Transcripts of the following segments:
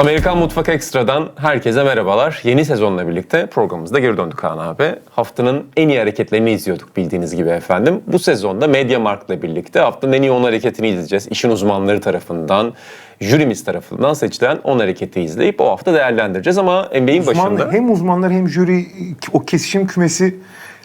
Amerikan Mutfak Ekstra'dan herkese merhabalar. Yeni sezonla birlikte programımızda geri döndük Kaan abi. Haftanın en iyi hareketlerini izliyorduk bildiğiniz gibi efendim. Bu sezonda MediaMarkt'la birlikte haftanın en iyi 10 hareketini izleyeceğiz. İşin uzmanları tarafından, jürimiz tarafından seçilen 10 hareketi izleyip o hafta değerlendireceğiz. Ama NBA'in Uzman, başında... hem uzmanlar hem jüri o kesişim kümesi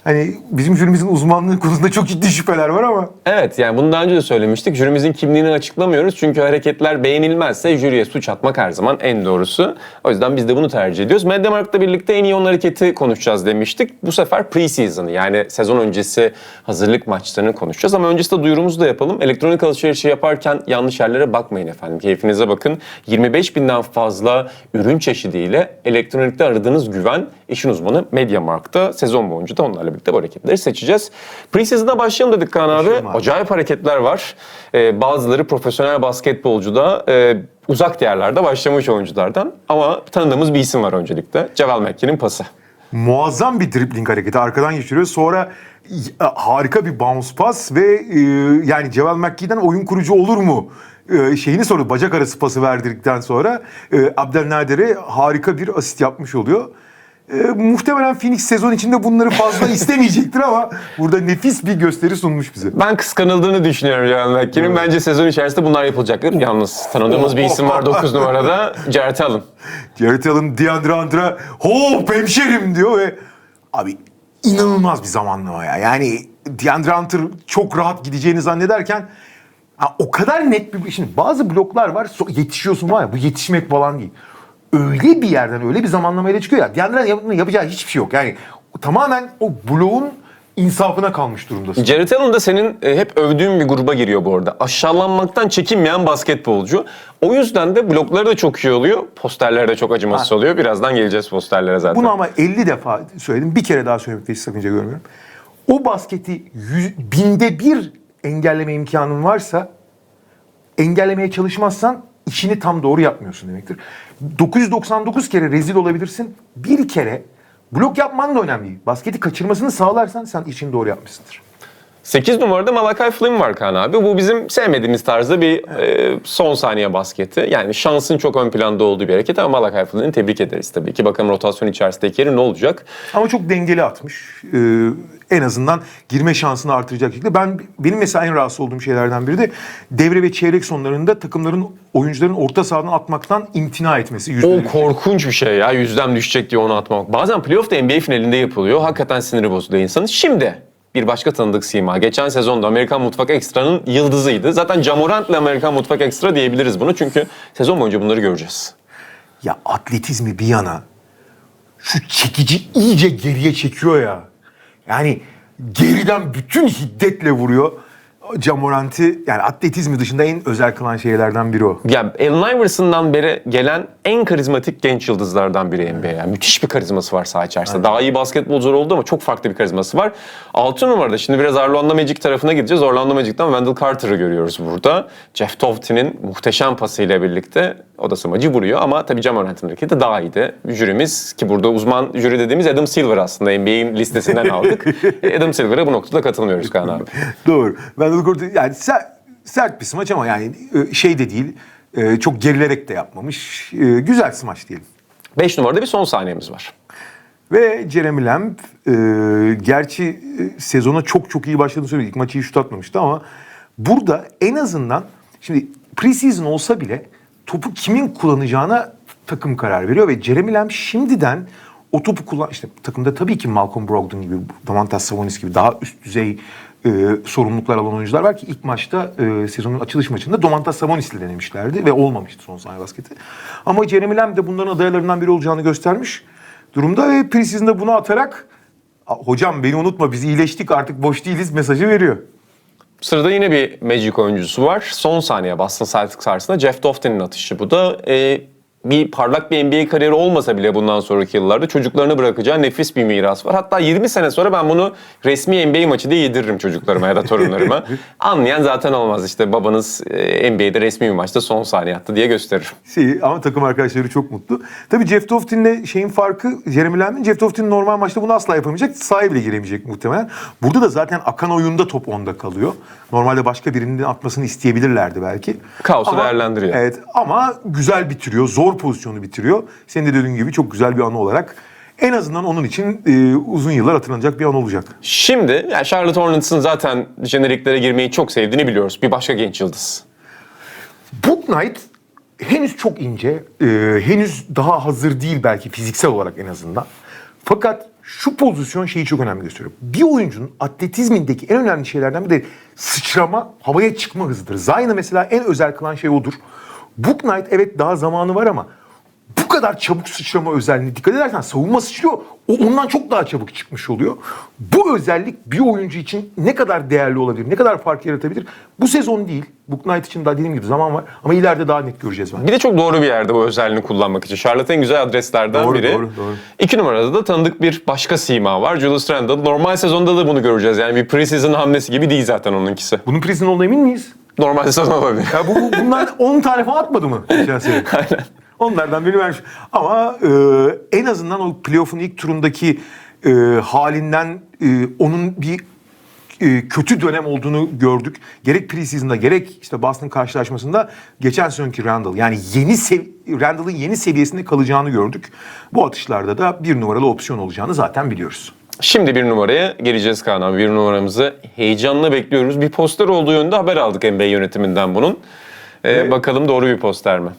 hani bizim jürimizin uzmanlığı konusunda çok ciddi şüpheler var ama Evet yani bunu daha önce de söylemiştik. Jürimizin kimliğini açıklamıyoruz. Çünkü hareketler beğenilmezse jüriye suç atmak her zaman en doğrusu. O yüzden biz de bunu tercih ediyoruz. Mediamarkt'la birlikte en iyi 10 hareketi konuşacağız demiştik. Bu sefer pre-season'ı yani sezon öncesi hazırlık maçlarını konuşacağız. Ama öncesinde duyurumuzu da yapalım. Elektronik alışverişi yaparken yanlış yerlere bakmayın efendim. Keyfinize bakın. 25 binden fazla ürün çeşidiyle elektronikte aradığınız güven işin uzmanı Mediamarkt'ta sezon boyunca da onlarla birlikte bu hareketleri seçeceğiz. Pre-season'da başlayalım dedik Kaan abi. Abi. Acayip hareketler var. Ee, bazıları profesyonel basketbolcu da e, uzak diyarlarda başlamış oyunculardan. Ama tanıdığımız bir isim var öncelikle. Ceval Mekki'nin pası. muazzam bir dribbling hareketi arkadan geçiriyor. Sonra e, harika bir bounce pass ve e, yani Ceval McGee'den oyun kurucu olur mu? E, şeyini soruyor. Bacak arası pası verdirdikten sonra e, Abdelnader'e harika bir asist yapmış oluyor. E, muhtemelen Phoenix sezon içinde bunları fazla istemeyecektir ama burada nefis bir gösteri sunmuş bize. Ben kıskanıldığını düşünüyorum Ceval Mekki'nin. Bence sezon içerisinde bunlar yapılacaktır. Yalnız tanıdığımız bir isim var 9 numarada. Jared Allen. Jared Allen, DeAndre Hunter'a hop hemşerim diyor ve abi inanılmaz bir zamanlama ya. Yani DeAndre Hunter çok rahat gideceğini zannederken ha, o kadar net bir şimdi bazı bloklar var yetişiyorsun var ya bu yetişmek falan değil. Öyle bir yerden öyle bir zamanlamayla çıkıyor ya. DeAndre yap- yapacağı hiçbir şey yok. Yani tamamen o bloğun insafına kalmış durumdasın. Jared Allen da senin e, hep övdüğün bir gruba giriyor bu arada. Aşağılanmaktan çekinmeyen basketbolcu. O yüzden de blokları da çok iyi oluyor. Posterleri de çok acımasız oluyor. Birazdan geleceğiz posterlere zaten. Bunu ama 50 defa söyledim. Bir kere daha söylemekte hiç sakınca görmüyorum. O basketi yüz, binde bir engelleme imkanın varsa engellemeye çalışmazsan işini tam doğru yapmıyorsun demektir. 999 kere rezil olabilirsin. Bir kere blok yapman da önemli. Basketi kaçırmasını sağlarsan sen işini doğru yapmışsındır. 8 numarada Malakai Flynn var Kaan abi. Bu bizim sevmediğimiz tarzda bir e, son saniye basketi. Yani şansın çok ön planda olduğu bir hareket ama Malakai Flynn'i tebrik ederiz tabii ki. Bakalım rotasyon içerisindeki yeri ne olacak? Ama çok dengeli atmış. Ee, en azından girme şansını artıracak şekilde. Ben benim mesela en rahatsız olduğum şeylerden biri de devre ve çeyrek sonlarında takımların oyuncuların orta sahadan atmaktan imtina etmesi. O yüzdeleri. korkunç bir şey ya. Yüzdem düşecek diye onu atmak. Bazen playoff'ta NBA finalinde yapılıyor. Hakikaten siniri bozuluyor insanın. Şimdi bir başka tanıdık sima. Geçen sezonda Amerikan Mutfak Ekstra'nın yıldızıydı. Zaten Jamorant'le Amerikan Mutfak Ekstra diyebiliriz bunu. Çünkü sezon boyunca bunları göreceğiz. Ya atletizmi bir yana şu çekici iyice geriye çekiyor ya. Yani geriden bütün hiddetle vuruyor. Camorant'i yani atletizmi dışında en özel kılan şeylerden biri o. Ya Allen Iverson'dan beri gelen en karizmatik genç yıldızlardan biri NBA. Yani müthiş bir karizması var saha içerisinde. Daha iyi basketbolcular oldu ama çok farklı bir karizması var. 6 numarada şimdi biraz Orlando Magic tarafına gideceğiz. Orlando Magic'ten Wendell Carter'ı görüyoruz burada. Jeff Tofty'nin muhteşem pasıyla birlikte odası maçı vuruyor ama tabii Jamorant'ın hareketi daha iyiydi. Jürimiz ki burada uzman jüri dediğimiz Adam Silver aslında NBA'in listesinden aldık. Adam Silver'a bu noktada katılmıyoruz Kaan abi. Doğru. Wendell Carter yani ser- sert bir smaç ama yani e, şey de değil. e, Çok gerilerek de yapmamış. E, Güzel smaç diyelim. 5 numarada bir son saniyemiz var. Ve Jeremy Lamb e, gerçi e, sezona çok çok iyi başladığını söyledi. İlk maçı iyi şut atmamıştı ama burada en azından şimdi preseason olsa bile topu kimin kullanacağına takım karar veriyor ve Jeremy Lamb şimdiden o topu kullan işte takımda tabii ki Malcolm Brogdon gibi, Domantas Sabonis gibi daha üst düzey e, sorumluluklar alan oyuncular var ki ilk maçta e, sezonun açılış maçında Domantas Sabonis'le denemişlerdi ve olmamıştı son saniye basketi. Ama Jeremy Lamb de bunların adaylarından biri olacağını göstermiş durumda ve preseason'da bunu atarak "Aa, hocam beni unutma biz iyileştik artık boş değiliz mesajı veriyor. Sırada yine bir Magic oyuncusu var. Son saniye Boston Celtics karşısında Jeff Dofty'nin atışı. Bu da e, bir parlak bir NBA kariyeri olmasa bile bundan sonraki yıllarda çocuklarını bırakacağı nefis bir miras var. Hatta 20 sene sonra ben bunu resmi NBA maçı diye yediririm çocuklarıma ya da torunlarıma. Anlayan zaten olmaz işte babanız e, NBA'de resmi bir maçta son saniye attı diye gösteririm. Şey, ama takım arkadaşları çok mutlu. Tabii Jeff Doftin'le şeyin farkı Jeremy Lamb'in Jeff Doftin normal maçta bunu asla yapamayacak. Sahaya bile giremeyecek muhtemelen. Burada da zaten akan oyunda top onda kalıyor. Normalde başka birinin atmasını isteyebilirlerdi belki. Kaosu Ama- değerlendiriyor. Evet ama güzel bitiriyor. Zor zor pozisyonu bitiriyor. Senin de dediğin gibi çok güzel bir anı olarak. En azından onun için e, uzun yıllar hatırlanacak bir an olacak. Şimdi yani Charlotte Hornets'ın zaten jeneriklere girmeyi çok sevdiğini biliyoruz. Bir başka genç yıldız. Book Knight henüz çok ince, e, henüz daha hazır değil belki fiziksel olarak en azından. Fakat şu pozisyon şeyi çok önemli gösteriyor. Bir oyuncunun atletizmindeki en önemli şeylerden biri de sıçrama, havaya çıkma hızıdır. Zayn'ı mesela en özel kılan şey odur. Book Knight evet daha zamanı var ama bu kadar çabuk sıçrama özelliğine dikkat edersen savunma sıçrıyor. O ondan çok daha çabuk çıkmış oluyor. Bu özellik bir oyuncu için ne kadar değerli olabilir, ne kadar fark yaratabilir? Bu sezon değil. Book Knight için daha dediğim gibi zaman var ama ileride daha net göreceğiz bence. Bir de çok doğru bir yerde bu özelliğini kullanmak için. Charlotte en güzel adreslerden Doğru, biri. doğru, doğru. İki numarada da tanıdık bir başka sima var. Julius Randle. Normal sezonda da bunu göreceğiz. Yani bir preseason hamlesi gibi değil zaten onunkisi. Bunun prison olduğuna emin miyiz? Normal sezon olabilir. Ya bu, bu- bunlar 10 tane falan atmadı mı? Aynen. Onlardan biri vermiş. Ama e, en azından o playoff'un ilk turundaki e, halinden e, onun bir e, kötü dönem olduğunu gördük. Gerek preseason'da gerek işte Boston karşılaşmasında geçen sezonki Randall yani yeni Randall'ın yeni seviyesinde kalacağını gördük. Bu atışlarda da bir numaralı opsiyon olacağını zaten biliyoruz. Şimdi bir numaraya geleceğiz Kaan abi. Bir numaramızı heyecanla bekliyoruz. Bir poster olduğu yönde haber aldık NBA yönetiminden bunun. Ee, Bakalım doğru bir poster mi?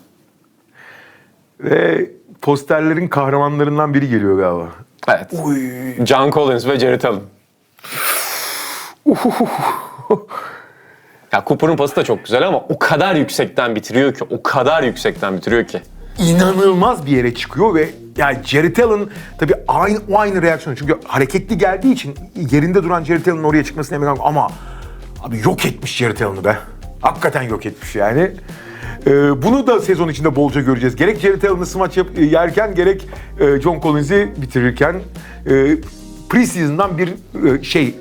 Ve posterlerin kahramanlarından biri geliyor galiba. Evet. John Collins ve Jared Allen. ya Cooper'ın pası da çok güzel ama o kadar yüksekten bitiriyor ki, o kadar yüksekten bitiriyor ki. inanılmaz bir yere çıkıyor ve yani Jared Allen tabii aynı o aynı reaksiyon çünkü hareketli geldiği için yerinde duran Jared Allen'ın oraya çıkmasına emin ama abi yok etmiş Jared Allen'ı be. Hakikaten yok etmiş yani. Ee, bunu da sezon içinde bolca göreceğiz. Gerek Jared Allen'ı smaç yap- yerken gerek e, John Collins'i bitirirken e, preseason'dan bir e, şey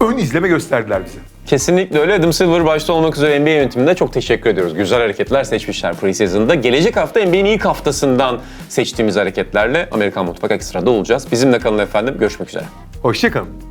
ön izleme gösterdiler bize. Kesinlikle öyle. Adam Silver başta olmak üzere NBA yönetimine çok teşekkür ediyoruz. Güzel hareketler seçmişler preseason'da. Gelecek hafta NBA'nin ilk haftasından seçtiğimiz hareketlerle Amerikan Mutfak Ekstra'da olacağız. Bizimle kalın efendim. Görüşmek üzere. Hoşçakalın.